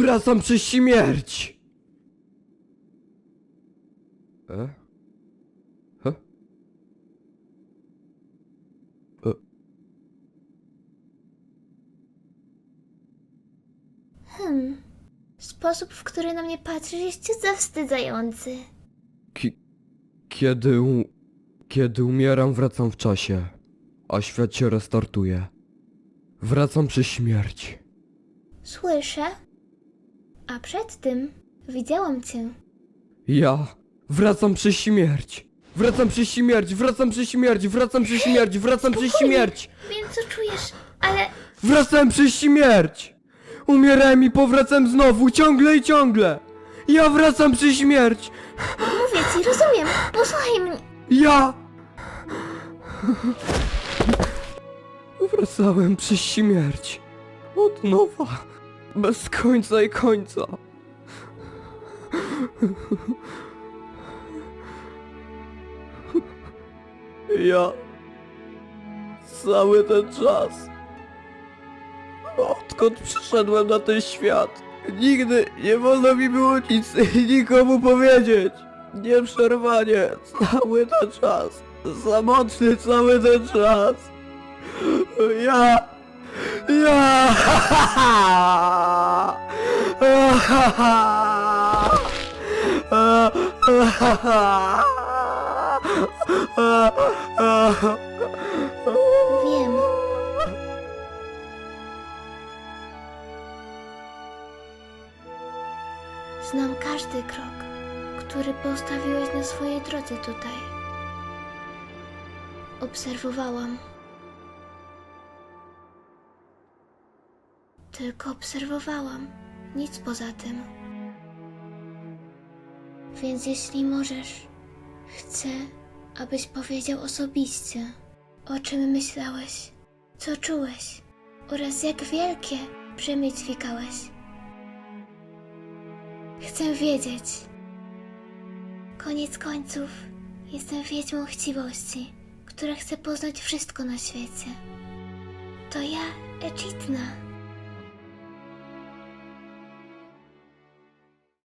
Wracam przez śmierć! E? He? E? Hmm. Sposób, w który na mnie patrzysz, jest zawstydzający. Ki- kiedy, u- kiedy umieram, wracam w czasie, a świat się restartuje. Wracam przez śmierć. Słyszę. A przed tym widziałam cię. Ja wracam przez śmierć. Wracam przez śmierć, wracam przez śmierć, wracam przez śmierć, wracam przez śmierć. Wiem, co czujesz, ale Wracam przez śmierć! Umierałem i powracam znowu, ciągle i ciągle! Ja wracam przez śmierć! mówię ci, rozumiem. Posłuchaj mnie. Ja! Wracałem przez śmierć. Od nowa. Bez końca i końca. Ja... Cały ten czas... Odkąd przyszedłem na ten świat, nigdy nie wolno mi było nic nikomu powiedzieć. Nieprzerwanie, cały ten czas. Samotny cały ten czas. Ja... Ja... Wiem. Znam każdy krok, który postawiłeś na swojej drodze tutaj. Obserwowałam. Tylko obserwowałam, nic poza tym. Więc jeśli możesz, chcę, abyś powiedział osobiście, o czym myślałeś, co czułeś oraz jak wielkie brzemię dźwigałeś. Chcę wiedzieć. Koniec końców, jestem wiedźmą chciwości, która chce poznać wszystko na świecie. To ja, Echidna.